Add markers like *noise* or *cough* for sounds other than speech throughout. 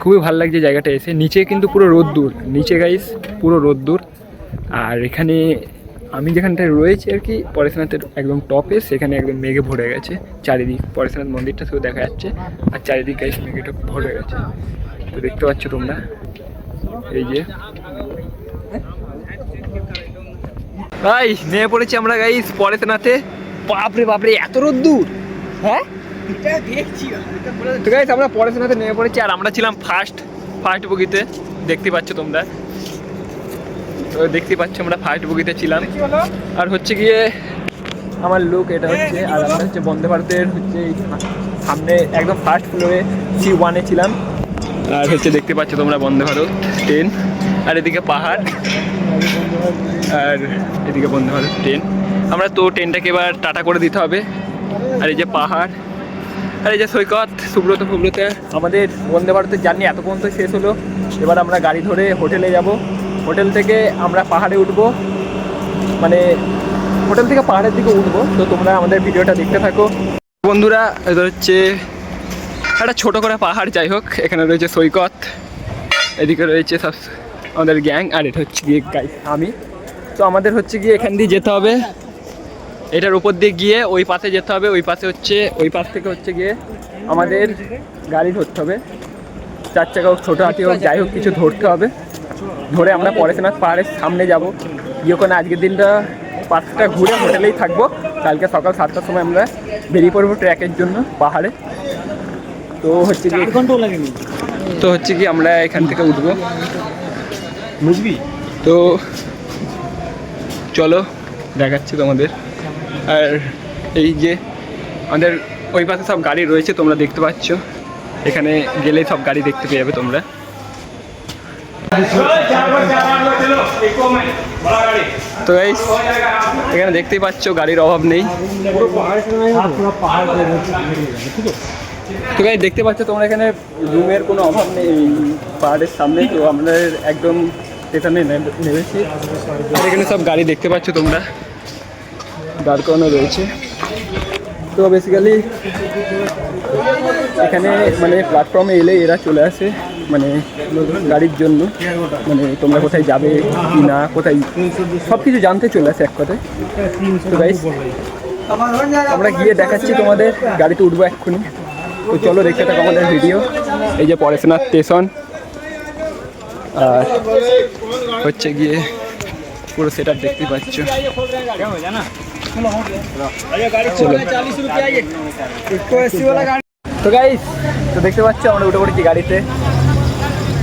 খুবই ভালো লাগছে জায়গাটা এসে। নিচে কিন্তু পুরো রোদ্দুর নিচে গাইস পুরো রোদ্দুর আর এখানে আমি যেখানটায় রয়েছি আর কি, পরেশনাথের একদম টপে সেখানে একদম মেঘে ভরে গেছে। চারিদিক, পরেশনাথ মন্দিরটা শুধু দেখা যাচ্ছে। আর চারিদিক গাইস মেঘেটা ভরে গেছে। তো দেখতে পাচ্ছ তোমরা। এই যে। ভাই, নেমে পড়েছি আমরা গাইস পরেশনাথে। বাপরে বাপরে, এত রোদ্দুর হ্যাঁ? তো গাইস আমরা পড়াশোনাতে নেমে পড়েছি আর আমরা ছিলাম ফার্স্ট ফার্স্ট বগিতে। দেখতে পাচ্ছ তোমরা? তো দেখতে পাচ্ছ আমরা ফার্স্ট বগিতে ছিলাম। আর হচ্ছে গিয়ে আমার লুক এটা হচ্ছে আর আমরা হচ্ছে বন্দে ভারতের হচ্ছে সামনে একদম ফার্স্ট ফ্লোরে সি ওয়ানে ছিলাম। আর হচ্ছে দেখতে পাচ্ছ তোমরা বন্দে ভারত ট্রেন আর এদিকে পাহাড়। আর এদিকে বন্দে ভারত ট্রেন আমরা তো ট্রেনটাকে এবার টাটা করে দিতে হবে। আর এই যে পাহাড়। আর এই যে সৈকত সুব্রত ফুব্রত আমাদের বন্দে ভারতের জার্নি এত পর্যন্ত শেষ হলো। এবার আমরা গাড়ি ধরে হোটেলে যাব। হোটেল থেকে আমরা পাহাড়ে উঠবো। মানে হোটেল থেকে পাহাড়ের দিকে উঠবো। তো তোমরা আমাদের ভিডিওটা দেখতে থাকো। বন্ধুরা এটা হচ্ছে একটা ছোটো করে পাহাড় যাই হোক এখানে রয়েছে সৈকত এদিকে রয়েছে সব আমাদের গ্যাং আর এটা হচ্ছে গিয়ে আমি। তো আমাদের হচ্ছে গিয়ে এখান দিয়ে যেতে হবে। এটার উপর দিয়ে গিয়ে ওই পাশে যেতে হবে ওই পাশে হচ্ছে ওই পাশ থেকে হচ্ছে গিয়ে আমাদের গাড়ি ধরতে হবে। চার চাকা হোক ছোটো হাতি হোক যাই হোক কিছু ধরতে হবে। ধরে আমরা পরেশনাথ পাহাড়ের সামনে যাব। গিয়ে ওখানে আজকের দিনটা পাঁচটা ঘুরে হোটেলেই থাকব। কালকে সকাল সাতটার সময় আমরা বেরিয়ে পড়ব ট্র্যাকের জন্য পাহাড়ে। তো হচ্ছে কি তো হচ্ছে কি আমরা এখান থেকে উঠবো। বুঝবি? তো চলো দেখাচ্ছি তোমাদের। আর এই যে আমাদের ওই পাশে সব গাড়ি রয়েছে, তোমরা দেখতে পাচ্ছ। এখানে গেলেই সব গাড়ি দেখতে পেয়ে যাবে তোমরা। তো এই, এখানে দেখতেই পাচ্ছ, গাড়ির অভাব নেই। তো গাই দেখতে পাচ্ছ তোমরা এখানে রুমের কোনো অভাব নেই পাহাড়ের সামনে। তো আমরা একদম নেমে- নেমেছি। এখানে সব গাড়ি দেখতে পাচ্ছ তোমরা। দাঁড় করানো রয়েছে। তো বেসিক্যালি এখানে মানে প্ল্যাটফর্মে এলে এরা চলে আসে মানে গাড়ির জন্য। মানে তোমরা কোথায় যাবে কি না কোথায় সব কিছু জানতে চলে আসে এক কথায়। আমরা গিয়ে দেখাচ্ছি তোমাদের গাড়িতে উঠবো এক্ষুনি। তো চলো দেখতে থাকো আমাদের ভিডিও এই যে পরেশনাথ স্টেশন আর হচ্ছে গিয়ে পুরো সেটা দেখতে পাচ্ছ। তো গাইস তো দেখতে পাচ্ছ আমরা উঠে পড়েছি গাড়িতে।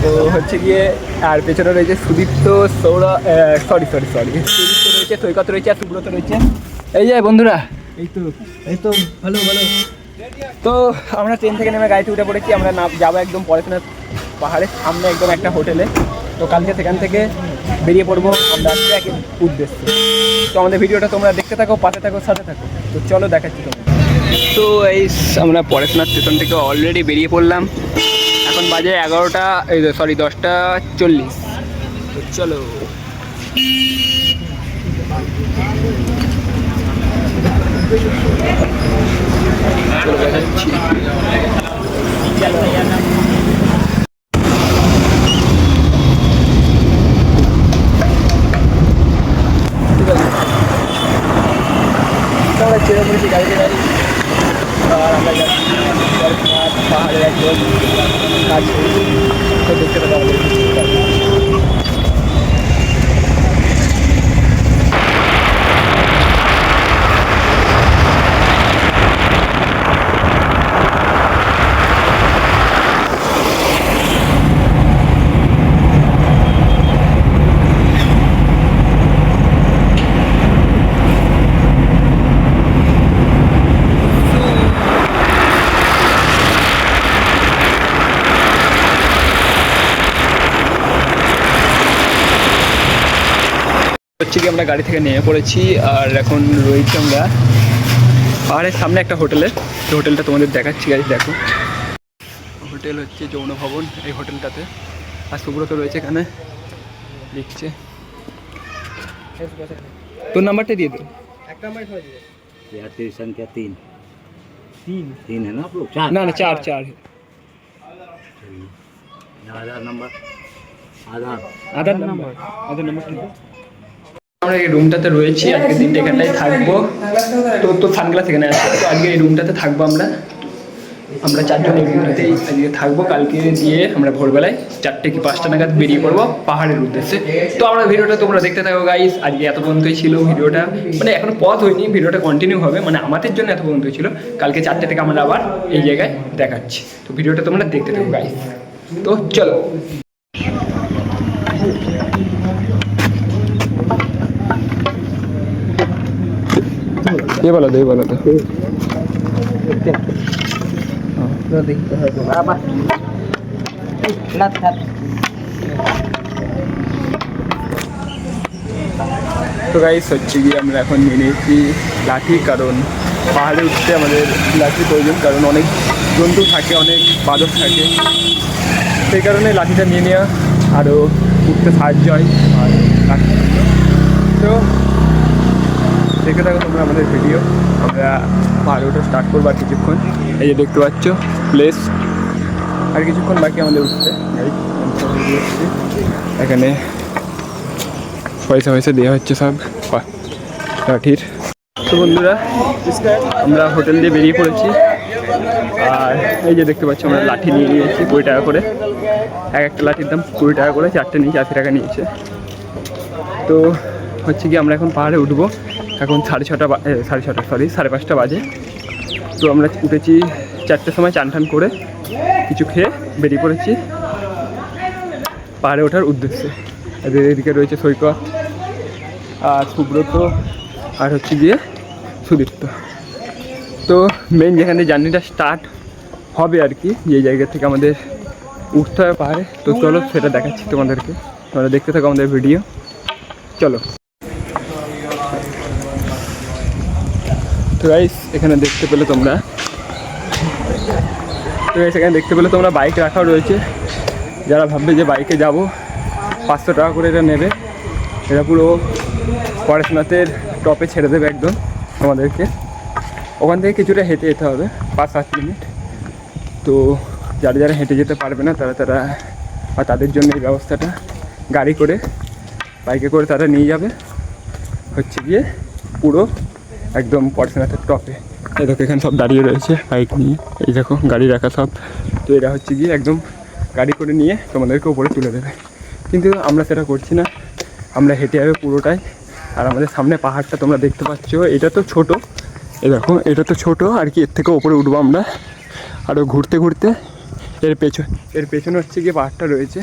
তো হচ্ছে গিয়ে আর পেছনে রয়েছে Sudipta Soura sorry sorry sorry Sudipta রয়েছে সৈকত রয়েছে আর সুব্রত রয়েছে। এই যে বন্ধুরা এই তো এই তো ভালো ভালো। তো আমরা ট্রেন থেকে নেমে গাড়িতে উঠে পড়েছি। আমরা না যাব একদম পড়াশোনার পাহাড়ের সামনে একদম একটা হোটেলে। তো কালকে সেখান থেকে বেরিয়ে পড়ব আমরা ট্র্যাকের উদ্দেশ্যে। তো আমাদের ভিডিওটা তোমরা দেখতে থাকো, পাশে থাকো, সাথে থাকো। তো চলো দেখাচ্ছি তোমার তো এই আমরা পড়াশোনার স্টেশন থেকে অলরেডি বেরিয়ে পড়লাম। এখন বাজে এগারোটা, এই সরি দশটা চল্লিশ। তো চলো। চলো দেখাচ্ছি ঠিক আছে তো আমরা চেপে পড়েছি গাড়িতে গাড়ি। আর আমরা যাচ্ছি পাহাড়ের একদম কাছে। তো দেখতে পাবো হচ্ছে কি আমরা গাড়ি থেকে নেমে পড়েছি আর এখন রয়েছি আমরা পাহাড়ের সামনে একটা হোটেলে তো হোটেলটা তোমাদের দেখাচ্ছি গাড়ি দেখো হোটেল হচ্ছে যৌন ভবন এই হোটেলটাতে আর সুব্রত রয়েছে এখানে লিখছে তোর নাম্বারটা দিয়ে দে একটা আমার খাওয়া দিবে यात्री संख्या तीन তিন तीन है ना आप लोग चार না না চার চার Aadhaar number Aadhaar Aadhaar number Aadhaar number আমরা এই রুমটাতে রয়েছি আজকে দিনটা এখানটায় থাকব। তো তো সানগ্লাস এখানে আছে। তো আজকে এই রুমটাতে থাকব আমরা। আমরা চারজন এই রুমটাতেই আজকে থাকব। কালকে দিয়ে আমরা ভোরবেলায় চারটে কি পাঁচটা নাগাদ বেরিয়ে পড়ব পাহাড়ের উদ্দেশ্যে। তো আমরা ভিডিওটা তোমরা দেখতে থাকো গাইস আজকে এত পর্যন্তই ছিল ভিডিওটা। মানে এখনও পথ হয়নি ভিডিওটা কন্টিনিউ হবে। মানে আমাদের জন্য এত পর্যন্তই ছিল। কালকে চারটে থেকে আমরা আবার এই জায়গায় দেখাচ্ছি। তো ভিডিওটা তোমরা দেখতে থাকো গাইস তো চলো। এ বলো দই বলো তো গাইস হচ্ছে গিয়ে আমরা এখন নিয়ে নিয়েছি লাঠি, কারণ পাহাড়ে উঠতে আমাদের লাঠি প্রয়োজন, কারণ অনেক জন্তু থাকে, অনেক বাদক থাকে। সেই কারণে লাঠিটা নিয়ে নেওয়া আরও উঠতে সাহায্য হয়। আর তো দেখে থাকো তোমরা আমাদের ভিডিও আমরা ওঠা স্টার্ট করব আর কিছুক্ষণ। এই যে দেখতে পাচ্ছ প্লেস আর কিছুক্ষণ বাকি আমাদের উঠতে। এখানে পয়সা পয়সা দেওয়া হচ্ছে সব। লাঠির তো বন্ধুরা, আমরা হোটেল দিয়ে বেরিয়ে পড়েছি। আর এই যে দেখতে পাচ্ছি, আমরা লাঠি নিয়ে নিয়েছি কুড়ি টাকা করে। এক একটা লাঠির দাম কুড়ি টাকা করে, চারটে নিয়েছে আশি টাকা নিয়েছে। তো হচ্ছে কি, আমরা এখন পাহাড়ে উঠবো। এখন সাড়ে ছটা সাড়ে ছটা সরি সাড়ে পাঁচটা বাজে। তো আমরা উঠেছি চারটের সময় চান টান করে কিছু খেয়ে বেরিয়ে পড়েছি পাহাড়ে ওঠার উদ্দেশ্যে। এদিকে রয়েছে সৈকত, আর সুব্রত, আর হচ্ছে গিয়ে সুদীপ্ত। তো মেন যেখানে জার্নিটা স্টার্ট হবে আর কি, যে জায়গা থেকে আমাদের উঠতে হবে পাহাড়ে, তো চলো সেটা দেখাচ্ছি তোমাদেরকে। তোমরা দেখতে থাকো আমাদের ভিডিও চলো। তো গাইস এখানে দেখতে পেলে তোমরা। guys, এখানে দেখতে পেলে তোমরা বাইক রাখাও রয়েছে। যারা ভাববে যে বাইকে যাব পাঁচশো টাকা করে এটা নেবে। এটা পুরো পড়াশোনাতের টপে ছেড়ে দেবে একদম তোমাদেরকে। ওখান থেকে কিছুটা হেঁটে যেতে হবে পাঁচ সাত মিনিট তো যারা যারা হেঁটে যেতে পারবে না তারা তারা বা তাদের জন্য এই ব্যবস্থাটা গাড়ি করে বাইকে করে তারা নিয়ে যাবে। হচ্ছে গিয়ে পুরো একদম পড়াশোনাতে টপে। এই দেখো, এখানে সব দাঁড়িয়ে রয়েছে বাইক নিয়ে। এই দেখো, গাড়ি রাখা সব। তো এরা হচ্ছে গিয়ে একদম গাড়ি করে নিয়ে তোমাদেরকে উপরে তুলে দেবে। কিন্তু আমরা সেটা করছি না। আমরা হেঁটে যাবে পুরোটাই। আর আমাদের সামনে পাহাড়টা তোমরা দেখতে পাচ্ছ। এটা তো ছোট। এই দেখো, এটা তো ছোট। আর কি, এর থেকে উপরে উঠবো আমরা। আরও ঘুরতে ঘুরতে এর পেছন, এর পেছনে হচ্ছে গিয়ে পাহাড়টা রয়েছে।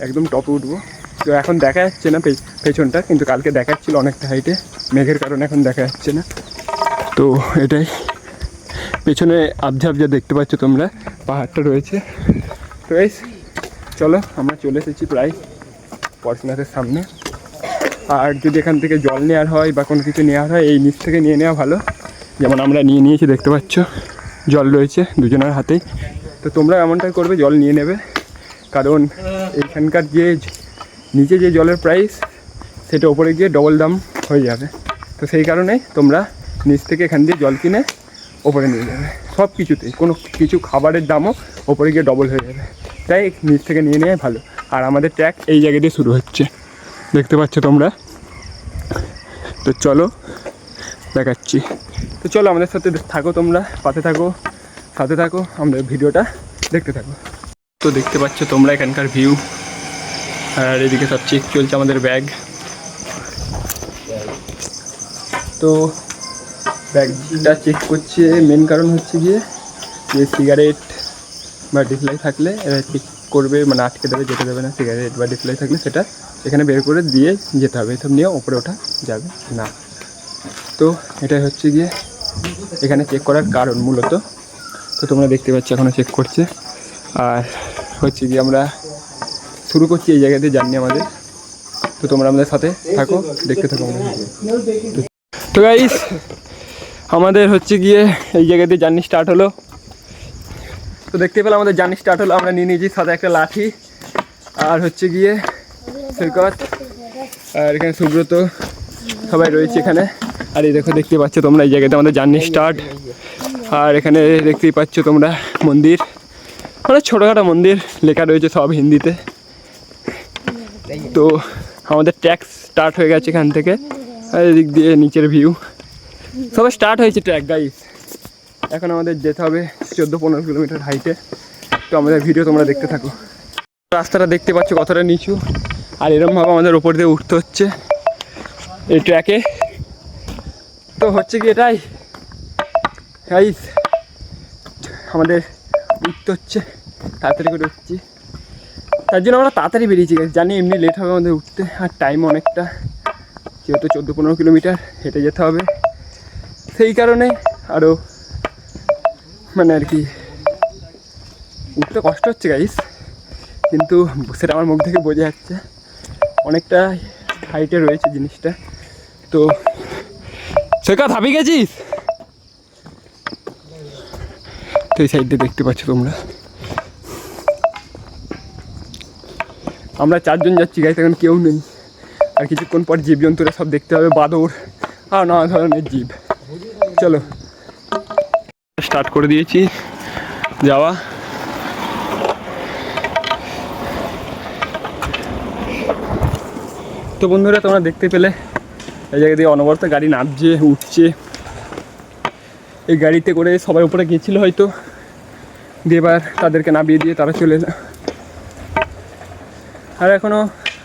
একদম টপে উঠবো। তো এখন দেখা যাচ্ছে না পেছনটা, কিন্তু কালকে দেখাচ্ছিল অনেকটা হাইটে মেঘের কারণে এখন দেখা যাচ্ছে না। তো এটাই। পেছনে আবঝা আবঝা দেখতে পাচ্ছ তোমরা, পাহাড়টা রয়েছে। তো চলো আমরা চলে এসেছি প্রায় পড়াশোনাদের সামনে। আর যদি এখান থেকে জল নেওয়ার হয় বা কোনো কিছু নেওয়ার হয়, এই নিচ থেকে নিয়ে নেওয়া ভালো। যেমন আমরা নিয়ে নিয়েছি, দেখতে পাচ্ছ, জল রয়েছে দুজনের হাতেই। তো তোমরা এমনটাই করবে, জল নিয়ে নেবে। কারণ এইখানকার যে, নিচে যে জলের প্রাইস সেটা ওপরে গিয়ে ডবল দাম। হয়ে যাবে। তো সেই কারণে তোমরা নিচ থেকে এখান দিয়ে জল কিনে ওপরে নিয়ে যাবে। সব কিছুতেই কোনো কিছু খাবারের দামও ওপরে গিয়ে ডবল হয়ে যাবে। তাই নিচ থেকে নিয়ে নেওয়াই ভালো। আর আমাদের ট্র্যাক এই জায়গা দিয়ে শুরু হচ্ছে। দেখতে পাচ্ছ তোমরা? তো চলো দেখাচ্ছি। তো চলো আমাদের সাথে থাকো তোমরা পাতে থাকো, সাথে থাকো আমাদের ভিডিওটা দেখতে থাকো। তো দেখতে পাচ্ছ তোমরা এখানকার ভিউ আর এদিকে সব চেক চলছে আমাদের ব্যাগ তো ব্যাগটা চেক করছে। মেন কারণ হচ্ছে গিয়ে যে সিগারেট বা ডিসলাই থাকলে এরা চেক করবে মানে আটকে দেবে, যেতে দেবে না। সিগারেট বা ডিসলাই থাকলে সেটা এখানে বের করে দিয়ে যেতে হবে। এসব নিয়ে ওপরে ওঠা যাবে না। তো এটাই হচ্ছে গিয়ে এখানে চেক করার কারণ মূলত। তো তোমরা দেখতে পাচ্ছ এখনও চেক করছে। আর হচ্ছে গিয়ে আমরা শুরু করছি এই জায়গাতে জার্নি আমাদের। তো তোমরা আমাদের সাথে থাকো, দেখতে থাকো আমাদের। তো- গাইস আমাদের হচ্ছে গিয়ে এই জায়গাতে জার্নি স্টার্ট হলো। তো দেখতে পেলাম আমাদের জার্নি স্টার্ট হলো, আমরা নিয়ে নিয়েছি সাথে একটা লাঠি, আর হচ্ছে গিয়ে সৈকত আর এখানে সুব্রত সবাই রয়েছে এখানে। আর এই দেখো, দেখতে পাচ্ছ তোমরা এই জায়গাতে আমাদের জার্নি স্টার্ট আর এখানে দেখতেই পাচ্ছ তোমরা মন্দির ওখানে ছোটোখাটো মন্দির লেখা রয়েছে সব হিন্দিতে। তো আমাদের ট্যাক্স স্টার্ট হয়ে গেছে এখান থেকে। আর এদিক দিয়ে নিচের ভিউ সবে স্টার্ট হয়েছে ট্র্যাক গাইস এখন আমাদের যেতে হবে চোদ্দ পনেরো কিলোমিটার হাইটে তো আমাদের ভিডিও তোমরা দেখতে থাকো। রাস্তাটা দেখতে পাচ্ছ কতটা নিচু। আর এরমভাবে আমাদের ওপর দিয়ে উঠতে হচ্ছে এই ট্র্যাকে তো হচ্ছে কি এটাই। গাইস আমাদের উঠতে হচ্ছে। তাড়াতাড়ি করে উঠছি। তার জন্য আমরা তাড়াতাড়ি বেরিয়েছি, guys। জানি এমনি লেট হবে আমাদের উঠতে, আর টাইম অনেকটা। যেহেতু চোদ্দ পনেরো কিলোমিটার হেঁটে যেতে হবে। সেই কারণে আরও মানে আর কি উঠতে কষ্ট হচ্ছে গাইস কিন্তু সেটা আমার মুখ থেকে বোঝা যাচ্ছে। অনেকটা হাইটে রয়েছে জিনিসটা। তো সেকা থাপি গেছিস? তো এই সাইডে দেখতে পাচ্ছ তোমরা। আমরা চারজন যাচ্ছি গাইস এখন কেউ নেই। আর কিছুক্ষণ পর জীবজন্তুরা সব দেখতে হবে বাদর আর নানা ধরনের জীব। চলো। স্টার্ট করে দিয়েছি। যাওয়া। তো বন্ধুরা, তোমরা দেখতে পেলে এই জায়গা দিয়ে অনবরত গাড়ি নামছে, উঠছে। এই গাড়িতে করে সবাই উপরে গেছিল হয়তো। দিয়ে এবার তাদেরকে নামিয়ে দিয়ে তারা চলে আর এখনও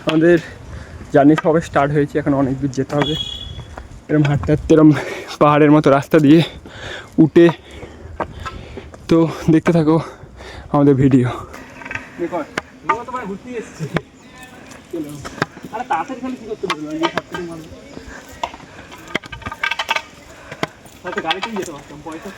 আমাদের জার্নি সবে স্টার্ট হয়েছে, এখন অনেক দূর যেতে হবে। এরম হাঁটতে হাঁটতে, এরম পাহাড়ের মতো রাস্তা দিয়ে উঠে। তো দেখতে থাকো আমাদের ভিডিও পয়সা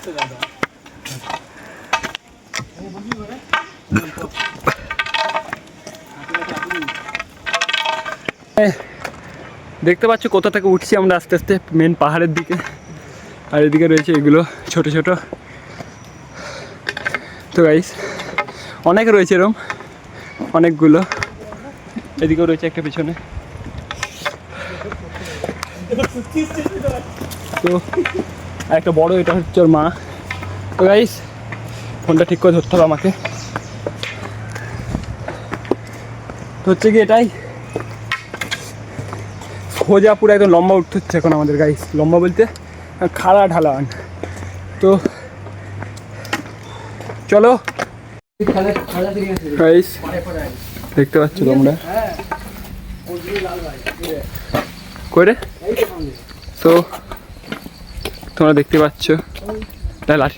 দেখতে পাচ্ছ কোথা থেকে উঠছি আমরা আস্তে আস্তে মেন পাহাড়ের দিকে। আর এদিকে রয়েছে এগুলো ছোট ছোট। তো গাইস অনেক রয়েছে এরম অনেকগুলো। এদিকেও রয়েছে একটা পিছনে। তো একটা বড়, এটা হচ্ছে ওর মা। তো গাইস ফোনটা ঠিক করে ধরতে হবে আমাকে। তো হচ্ছে কি এটাই? সোজা পুরো একদম লম্বা উঠতে হচ্ছে এখন আমাদের গাইস লম্বা বলতে খাড়া ঢালান। তো চলো। গাইস দেখতে পাচ্ছ তোমরা? করে তো তোমরা দেখতে পাচ্ছ? আর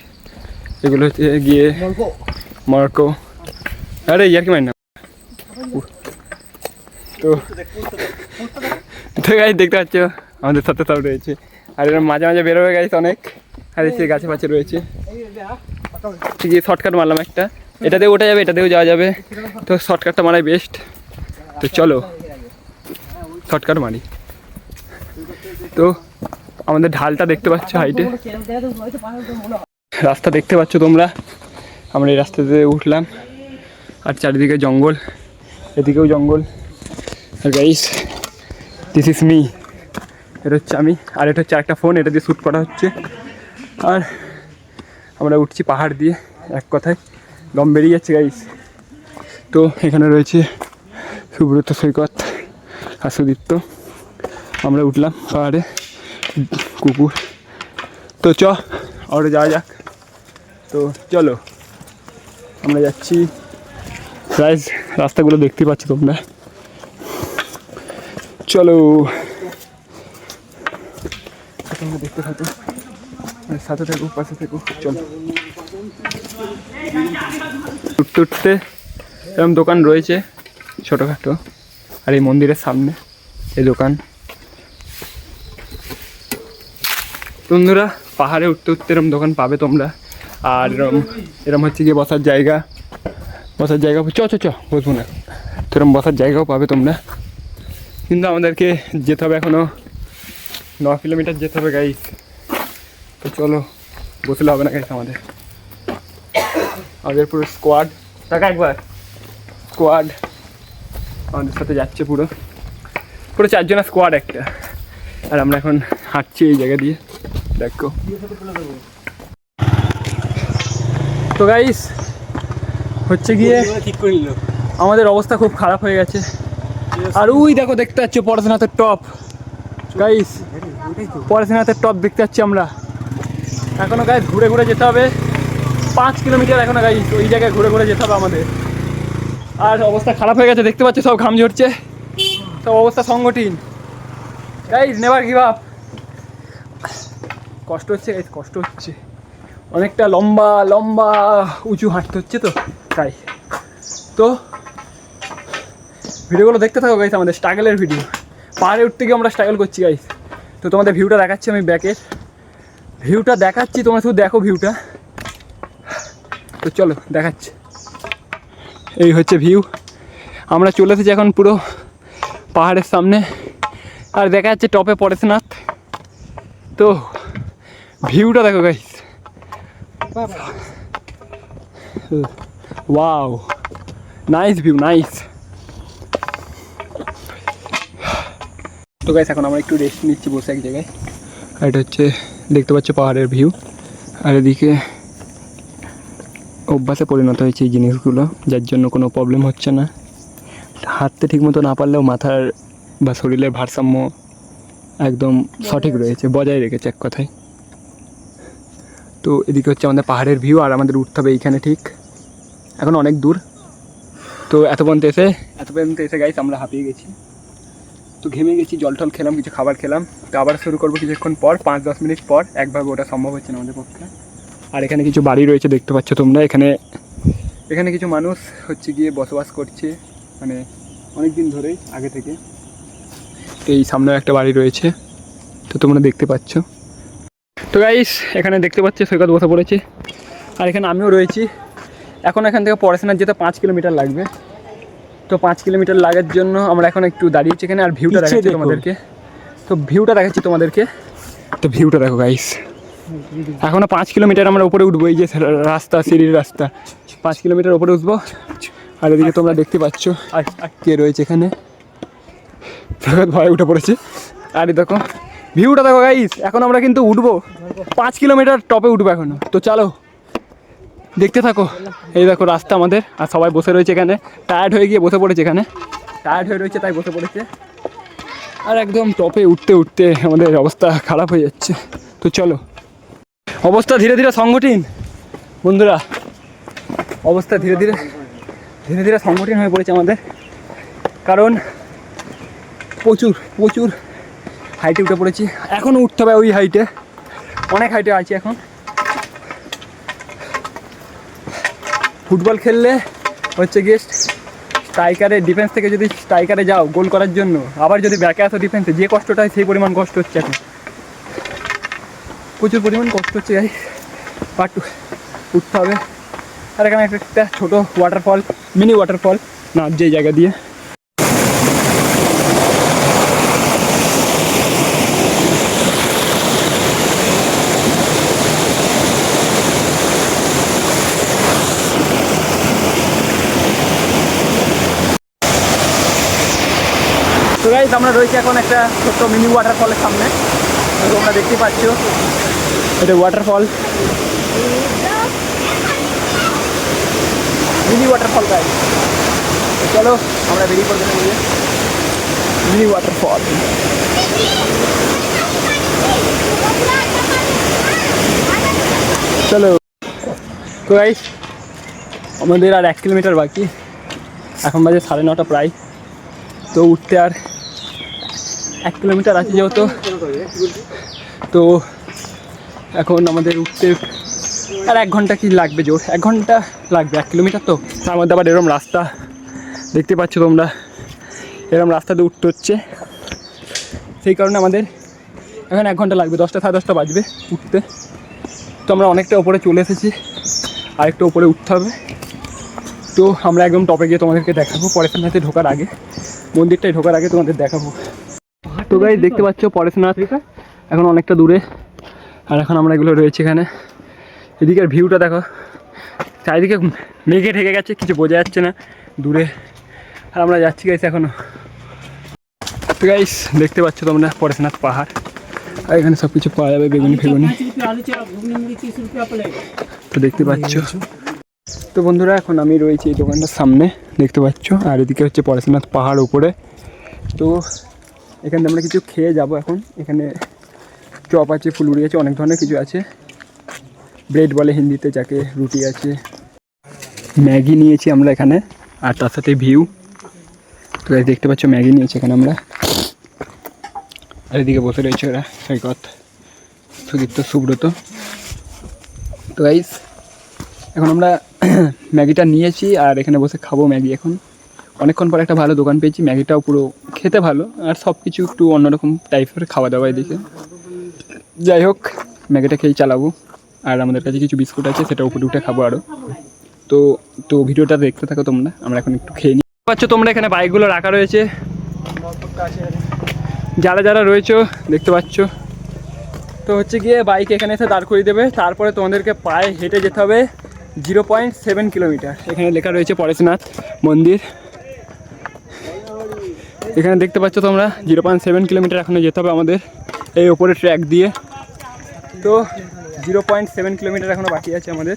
এগুলো হচ্ছে গিয়ে মার্কো আরে, ইয়ার কি মাইন না? তো তো গাছ দেখতে পাচ্ছ? আমাদের সাথে সব রয়েছে। আর এরকম মাঝে মাঝে বেরোবে গাছ অনেক। আর এসে গাছে পাছে রয়েছে। ঠিক আছে শর্টকাট মারলাম একটা। এটা দিয়ে ওঠা যাবে, এটা দিয়েও যাওয়া যাবে। তো শর্টকাটটা মারাই বেস্ট তো চলো শর্টকাট মারি। তো আমাদের ঢালটা দেখতে পাচ্ছ হাইটে রাস্তা দেখতে পাচ্ছ তোমরা। আমরা এই রাস্তাতে উঠলাম। আর চারিদিকে জঙ্গল। এদিকেও জঙ্গল। আর গাইস দিস ইজ মি এটা হচ্ছে আমি। আর এটা হচ্ছে একটা ফোন এটা দিয়ে শ্যুট করা হচ্ছে। আর আমরা উঠছি পাহাড় দিয়ে, এক কথায়। দম বেরিয়ে যাচ্ছে গাইস তো এখানে রয়েছে সুব্রত সৈকত আর সুদীপ্ত। আমরা উঠলাম পাহাড়ে, কুকুর। তো চ, আর যাওয়া যাক। তো চলো, আমরা যাচ্ছি। প্রাইজ রাস্তাগুলো দেখতে পাচ্ছ তোমরা। চলো। তোমরা দেখতে থাকো সাথে থাকো পাশে থাকো চলো। উঠতে উঠতে এরকম দোকান রয়েছে ছোটোখাটো আর এই মন্দিরের সামনে এই দোকান। বন্ধুরা পাহাড়ে উঠতে উঠতে এরম দোকান পাবে তোমরা। আর এরম এরম হচ্ছে গিয়ে বসার জায়গা। বসার জায়গা চ চ চ বসবো না। তো এরম বসার জায়গাও পাবে তোমরা। কিন্তু আমাদেরকে যেতে হবে এখনও ন কিলোমিটার যেতে হবে গাইস তো চলো বসলে হবে না গাইস আমাদের। আমাদের পুরো স্কোয়াড টাকা একবার। স্কোয়াড আমাদের সাথে যাচ্ছে পুরো। পুরো চারজনের স্কোয়াড একটা। আর আমরা এখন হাঁটছি এই জায়গা দিয়ে। দেখো। তো গাইস হচ্ছে গিয়ে ঠিক করে নিল। আমাদের অবস্থা খুব খারাপ হয়ে গেছে। আর ওই দেখো দেখতে পাচ্ছ পড়াশোনাথের টপ গাইস পড়াশোনাথের টপ দেখতে পাচ্ছি আমরা। এখনও গাইস ঘুরে ঘুরে যেতে হবে। পাঁচ কিলোমিটার এখনও গাইস ওই জায়গায় ঘুরে ঘুরে যেতে হবে আমাদের। আর অবস্থা খারাপ হয়ে গেছে, দেখতে পাচ্ছ সব ঘাম ঝরছে। সব অবস্থা সংগঠিন গাইস নেভার গিভ আপ কষ্ট হচ্ছে গাইস কষ্ট হচ্ছে। অনেকটা লম্বা লম্বা, উঁচু হাঁটতে হচ্ছে তো, তাই। তো ভিডিওগুলো দেখতে থাকো গাইস আমাদের স্ট্রাগলের ভিডিও পাহাড়ে উঠতে গিয়ে আমরা স্ট্রাগল করছি গাইস তো তোমাদের ভিউটা দেখাচ্ছি আমি ব্যাকের ভিউটা দেখাচ্ছি, তোমরা শুধু দেখো ভিউটা তো চলো, দেখাচ্ছি। এই হচ্ছে ভিউ আমরা চলে এসেছি এখন পুরো পাহাড়ের সামনে। আর দেখা যাচ্ছে টপে পরেশনাথ তো ভিউটা দেখো guys wow nice view nice তো গাইস এখন আমরা একটু রেস্ট নিচ্ছি বসে এক জায়গায়। আর এটা হচ্ছে দেখতে পাচ্ছ পাহাড়ের ভিউ আর এদিকে অভ্যাসে পরিণত হয়েছে এই জিনিসগুলো যার জন্য কোনো প্রবলেম হচ্ছে না। হাঁটতে ঠিকমতো না পারলেও মাথার বা শরীরের ভারসাম্য একদম সঠিক রয়েছে বজায় রেখেছে এক কথায়। তো এদিকে হচ্ছে আমাদের পাহাড়ের ভিউ আর আমাদের উঠতে হবে এইখানে ঠিক। এখন অনেক দূর। তো এত পর্যন্ত এসে এত পর্যন্ত এসে গাইস আমরা হাঁপিয়ে গেছি। তো ঘেমে গেছি, জল টল খেলাম, কিছু খাবার খেলাম। তো আবার শুরু করব কিছুক্ষণ পর, পাঁচ দশ মিনিট পর। একভাবে ওটা সম্ভব হচ্ছে না আমাদের পক্ষে। আর এখানে কিছু বাড়ি রয়েছে, দেখতে পাচ্ছ তোমরা। এখানে এখানে কিছু মানুষ হচ্ছে গিয়ে বসবাস করছে মানে অনেক দিন ধরেই, আগে থেকে। তো এই সামনেও একটা বাড়ি রয়েছে, তো তোমরা দেখতে পাচ্ছ। তো গাইস এখানে দেখতে পাচ্ছ সৈকত বসে পড়েছে। আর এখানে আমিও রয়েছি। এখন এখান থেকে পড়াশোনার যেতে পাঁচ কিলোমিটার লাগবে। তো পাঁচ কিলোমিটার লাগার জন্য আমরা এখন একটু দাঁড়িয়েছি এখানে আর ভিউটা দেখাচ্ছি তোমাদেরকে। তো ভিউটা দেখাচ্ছি তোমাদেরকে। তো ভিউটা দেখো গাইস এখনও পাঁচ কিলোমিটার আমরা উপরে উঠবো এই যে রাস্তা সিঁড়ির রাস্তা। পাঁচ কিলোমিটার উপরে উঠবো। আর এদিকে তোমরা দেখতে পাচ্ছ কে রয়েছে এখানে। ভয় উঠে পড়েছে। আর দেখো ভিউটা দেখো গাইস এখন আমরা কিন্তু উঠবো। পাঁচ কিলোমিটার টপে উঠবো এখনও। তো চলো। দেখতে থাকো। এই দেখো রাস্তা আমাদের, আর সবাই বসে রয়েছে এখানে। টায়ার্ড হয়ে গিয়ে বসে পড়েছে এখানে। টায়ার্ড হয়ে রয়েছে, তাই বসে পড়েছে। আর একদম টপে উঠতে উঠতে আমাদের অবস্থা খারাপ হয়ে যাচ্ছে। তো চলো। অবস্থা ধীরে ধীরে সংগঠিন বন্ধুরা, অবস্থা ধীরে ধীরে ধীরে ধীরে সংগঠিন হয়ে পড়েছে আমাদের। কারণ প্রচুর প্রচুর হাইটে উঠে পড়েছি। এখনও উঠতে হবে ওই হাইটে অনেক হাইটে আছি এখন। ফুটবল খেললে হচ্ছে গিয়ে স্ট্রাইকারে ডিফেন্স থেকে যদি স্ট্রাইকারে যাও গোল করার জন্য, আবার যদি ব্যাকে আসো ডিফেন্সে যে কষ্টটা হয় সেই পরিমাণ কষ্ট হচ্ছে এখন। প্রচুর পরিমাণ কষ্ট হচ্ছে গাই পার্ট উঠতে হবে। আর এখানে একটা- একটা ছোটো ওয়াটারফল মিনি ওয়াটারফল না, যে জায়গা দিয়ে। তো গাইজ আমরা রয়েছি এখন একটা ছোট্ট মিনি ওয়াটারফলের সামনে। তোমরা দেখতে পাচ্ছ। এটা ওয়াটারফল মিনি ওয়াটারফল গাইজ চলো, আমরা বেরিয়ে পড়ব মিনি ওয়াটারফল চলো। গাইজ আমাদের আর এক কিলোমিটার বাকি। এখন বাজে সাড়ে নটা প্রায়। তো উঠতে আর এক কিলোমিটার আছে যেহেতু। তো এখন আমাদের উঠতে আর এক ঘণ্টা কি লাগবে জোর? এক ঘণ্টা লাগবে, এক কিলোমিটার তো। তার মধ্যে আবার এরম রাস্তা দেখতে পাচ্ছ তোমরা। এরম রাস্তাতে উঠতে হচ্ছে। সেই কারণে আমাদের এখন এক ঘণ্টা লাগবে, দশটা সাড়ে দশটা বাজবে উঠতে। তো আমরা অনেকটা ওপরে চলে এসেছি। আর একটু ওপরে উঠতে হবে। তো আমরা একদম টপে গিয়ে তোমাদেরকে দেখাবো। পরেশনাথে ঢোকার আগে, মন্দিরটায় ঢোকার আগে তোমাদের দেখাবো। তো গাই দেখতে পাচ্ছ পরেশনাথ। এখন অনেকটা দূরে। আর এখন আমরা এগুলো রয়েছে এখানে। এদিকের ভিউটা দেখো। চারিদিকে মেঘে ঢেকে গেছে কিছু বোঝা যাচ্ছে না। দূরে। আর আমরা যাচ্ছি গাইস এখনও। তো গাইস দেখতে পাচ্ছ তোমরা পরেশনাথ পাহাড়। আর এখানে সব কিছু পাওয়া যাবে বেগুনি ফেগুনি। তো দেখতে পাচ্ছ। তো বন্ধুরা এখন আমি রয়েছি এই দোকানটার সামনে। দেখতে পাচ্ছ। আর এদিকে হচ্ছে পরেশনাথ পাহাড় উপরে। তো এখানে আমরা কিছু খেয়ে যাব এখন। এখানে চপ আছে, ফুলুরি আছে, অনেক ধরনের কিছু আছে। ব্রেড বলে হিন্দিতে, যাকে রুটি আছে। ম্যাগি নিয়েছি আমরা এখানে, আর তার সাথে ভিউ। তো দেখতে পাচ্ছ, ম্যাগি নিয়েছি এখানে আমরা। আর এদিকে বসে রয়েছে ওরা, সৈকত, সুদীপ্ত, সুব্রত। তো গাইস এখন আমরা *clears throat* ম্যাগিটা নিয়েছি, আর এখানে বসে খাব ম্যাগি এখন। অনেকক্ষণ পর একটা ভালো দোকান পেয়েছি, ম্যাগিটাও পুরো খেতে ভালো, আর সব কিছু একটু অন্যরকম টাইপের খাওয়া দাওয়া এদিকে যাই হোক, ম্যাগিটা খেয়েই চালাবো, আর আমাদের কাছে কিছু বিস্কুট আছে, সেটা উপরে উঠে খাব আরও তো তো ভিডিওটা দেখতে থাকো তোমরা, আমরা এখন একটু খেয়ে নিই। পাচ্ছ তোমরা এখানে বাইকগুলো রাখা রয়েছে। যারা যারা রয়েছে, দেখতে পাচ্ছ। তো হচ্ছে গিয়ে বাইক এখানে এসে দাঁড় করিয়ে দেবে, তারপরে তোমাদেরকে পায়ে হেঁটে যেতে হবে। জিরো পয়েন্ট সেভেন কিলোমিটার, এখানে লেখা রয়েছে পরেশনাথ মন্দির। এখানে দেখতে পাচ্ছ তোমরা, জিরো পয়েন্ট সেভেন কিলোমিটার এখনও যেতে হবে আমাদের এই ওপরে ট্র্যাক দিয়ে। তো জিরো পয়েন্ট সেভেন কিলোমিটার এখনও বাকি আছে আমাদের।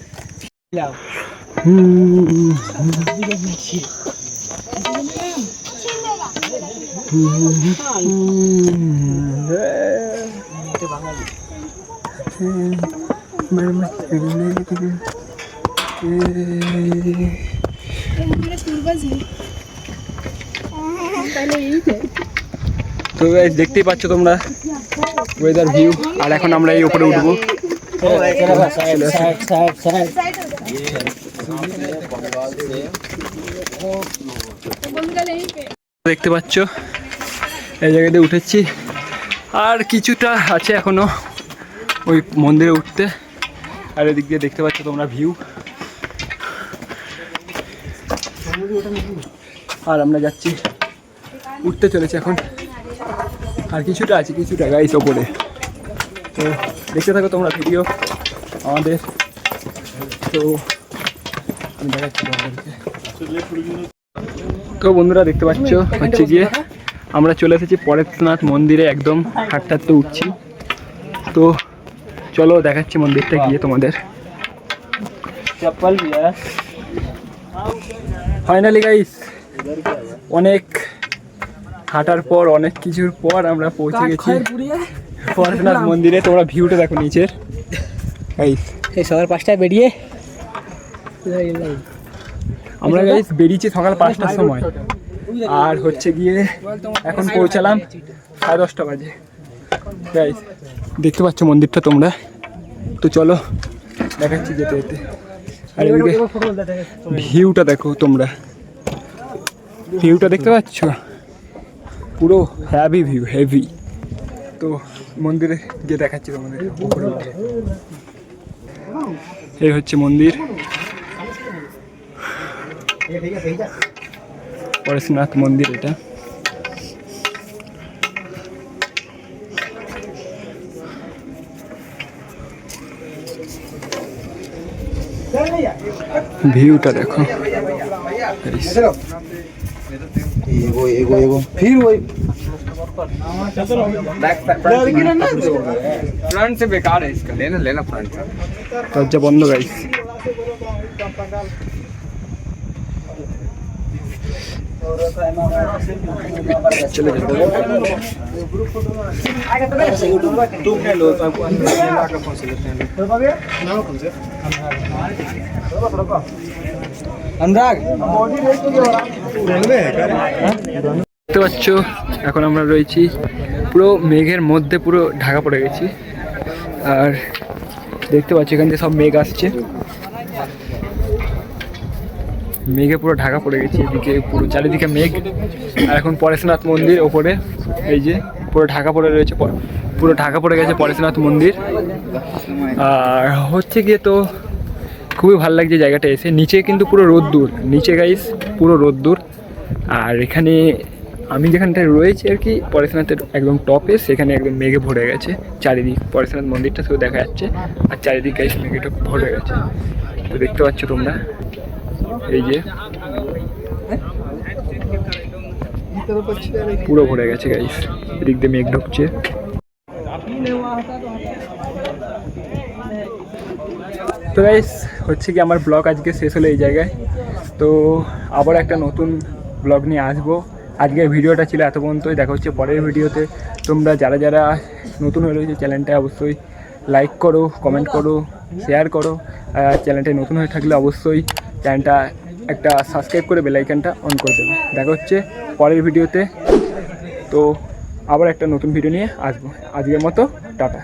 তো দেখতেই পাচ্ছ তোমরা ওয়েদার ভিউ আর এখন আমরা এই উপরে উঠবো। দেখতে পাচ্ছ, এই জায়গাতে উঠেছি। আর কিছুটা আছে এখনও ওই মন্দিরে উঠতে। আর এদিক দিয়ে দেখতে পাচ্ছ তোমরা ভিউ আর আমরা যাচ্ছি উঠতে চলেছে এখন। আর কিছুটা আছে কিছুটা গাইস ওপরে। তো দেখতে থাকো তোমরা ভিডিও আমাদের। তো আমি তো বন্ধুরা দেখতে পাচ্ছ হচ্ছে গিয়ে আমরা চলে এসেছি পরেশনাথ মন্দিরে একদম হাঁটতে হাঁটতে উঠছি। তো চলো দেখাচ্ছি মন্দিরটা গিয়ে তোমাদের। ফাইনালি গাইস অনেক হাঁটার পর অনেক কিছুর পর আমরা পৌঁছে গেছি। পরেশনাথ মন্দিরে তোমরা ভিউটা দেখো নিচের। গাইস এই সকাল পাঁচটায় বেরিয়ে। আমরা গাইস বেরিয়েছি সকাল পাঁচটার সময়। আর হচ্ছে গিয়ে এখন পৌঁছালাম সাড়ে দশটা বাজে। গাইস দেখতে পাচ্ছ মন্দিরটা তোমরা? তো চলো দেখাচ্ছি যেতে যেতে। আর এদিকে ভিউটা দেখো তোমরা। ভিউটা দেখতে পাচ্ছ? পুরো হ্যাভি ভিউ হেভি তো মন্দিরে গিয়ে দেখাচ্ছি তোমাদের উপরে। এই হচ্ছে মন্দির। পরেশনাথ মন্দির এটা। ভিউটা দেখো। एगो एगो एगो फिर वही फ्रंट से बेकार है इसका लेना लेना फ्रंट दरजा बंद गाइस चले अनुराग দেখতে পাচ্ছ এখন আমরা রয়েছি পুরো মেঘের মধ্যে পুরো ঢাকা পড়ে গেছি আর দেখতে পাচ্ছি এখান থেকে সব মেঘ আসছে মেঘে পুরো ঢাকা পড়ে গেছি, এদিকে পুরো চারিদিকে মেঘ। আর এখন পরেশনাথ মন্দির ওপরে, এই যে পুরো ঢাকা পড়ে রয়েছে, পুরো ঢাকা পড়ে গেছে পরেশনাথ মন্দির। আর হচ্ছে গিয়ে তো খুবই ভালো লাগছে জায়গাটা এসে। নিচে কিন্তু পুরো রোদ্দুর। নিচে গাইস পুরো রোদ্দুর। আর এখানে আমি যেখানটায় রয়েছি আর কি, পরেশনাথের একদম টপে সেখানে একদম মেঘে ভরে গেছে। চারিদিক, পরেশনাথ মন্দিরটা শুধু দেখা যাচ্ছে। আর চারিদিক গাইস মেঘেটা ভরে গেছে। তো দেখতে পাচ্ছ তোমরা। এই যে পুরো ভরে গেছে গাইস এদিক দিয়ে মেঘ ঢুকছে। তো গাইস হচ্ছে কি আমার ব্লগ আজকে শেষ হলো এই জায়গায়। তো, আবার একটা নতুন ব্লগ নিয়ে আসব। আজকের ভিডিওটা ছিল এত পর্যন্তই। দেখা হচ্ছে পরের ভিডিওতে। তোমরা যারা যারা নতুন হয়ে রয়েছে চ্যানেলটা অবশ্যই লাইক করো কমেন্ট করো শেয়ার করো। আর চ্যানেলটা নতুন হয়ে থাকলে অবশ্যই চ্যানেলটা একটা সাবস্ক্রাইব করে বেলাইকানটা অন করে দেবে। দেখা হচ্ছে পরের ভিডিওতে। তো আবার একটা নতুন ভিডিও নিয়ে আসব। আজকের মতো, টাটা।